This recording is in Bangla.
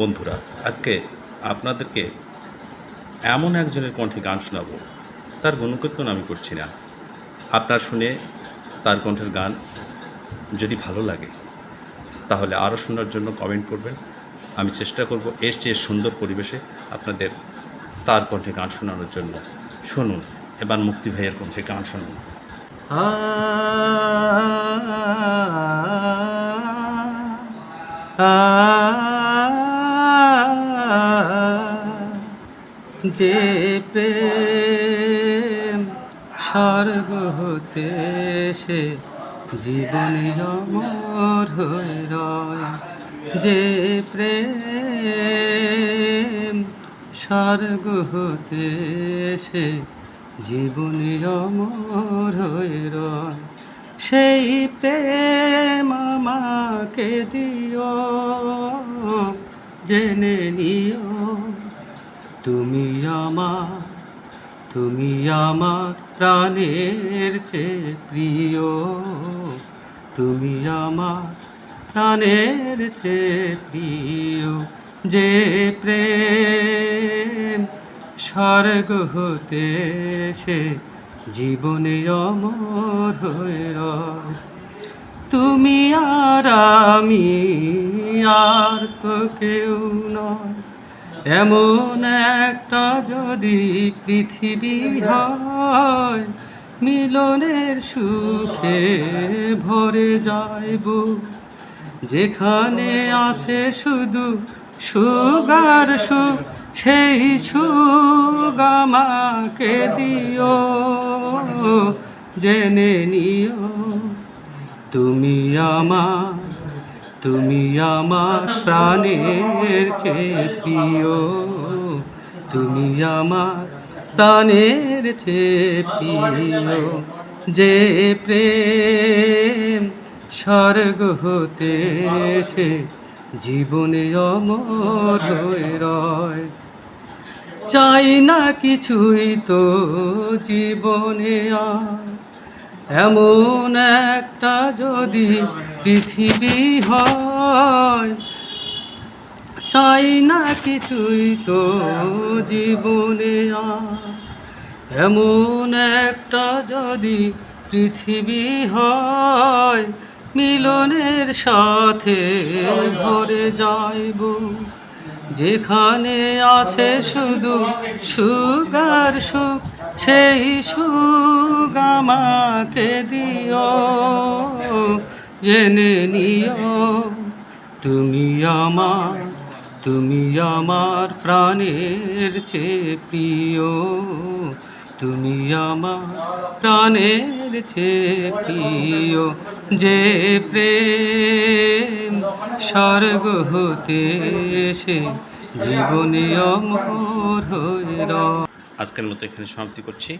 বন্ধুরা, আজকে আপনাদেরকে এমন একজনের কণ্ঠে গান শোনাবো। তার গুণকীর্তন আমি করছি না। আপনার শুনে তার কণ্ঠের গান যদি ভালো লাগে, তাহলে আরও শোনার জন্য কমেন্ট করবেন। আমি চেষ্টা করব এর চেয়ে সুন্দর পরিবেশে আপনাদের তার কণ্ঠে গান শোনানোর জন্য। শুনুন, এবার মুক্তি ভাইয়ের কণ্ঠে গান শুনুন। যে প্রেম স্বর্গ হতে সে জীবনে অমর হয়ে রয়। যে প্রেম স্বর্গ হতে সে জীবনে অমর হয়ে রয়। সেই প্রেম আমাকে দিও, জেনে নিও তুমি আমার তুমি আমার প্রাণের চেয়ে প্রিয়। তুমি আমার প্রাণের চেয়ে প্রিয়। যে প্রেম স্বর্গ হতে সে জীবনে অমর তুমি আর আমি আর তো কেউ নয়। এমন একটা যদি পৃথিবী হয়, মিলনের সুখে ভরে যাইব। যেখানে আছে শুধু সুগার সুখ, সেই সুখ আমাকে দিও, জেনে নিও। তুমি আমার তুমি আমার প্রাণের চেয়ে প্রিয়। তুমি আমার প্রাণের চেয়ে প্রিয়। যে প্রেম স্বর্গ হতে সে জীবনে অমর হয়ে রয়। চাই না কিছুই তো জীবনে আর এমন একটা যদি পৃথিবী হয়, চাই না কিছুই তো জীবনে এমন একটা যদি পৃথিবী হয়, মিলনের সাথে ভরে যাইব। যেখানে আছে শুধু সুগার সুখ সেই সুখ আমাকে দিও, জেনে নিও। তুমি আমার তুমি আমার প্রাণের চেয়ে প্রিয়। তুমি আমার প্রাণের চেয়ে প্রিয়। যে প্রেম স্বর্গ হতে সে জীবনে অমর হয়ে আজকের মতো এখানে সমাপ্তি করছি।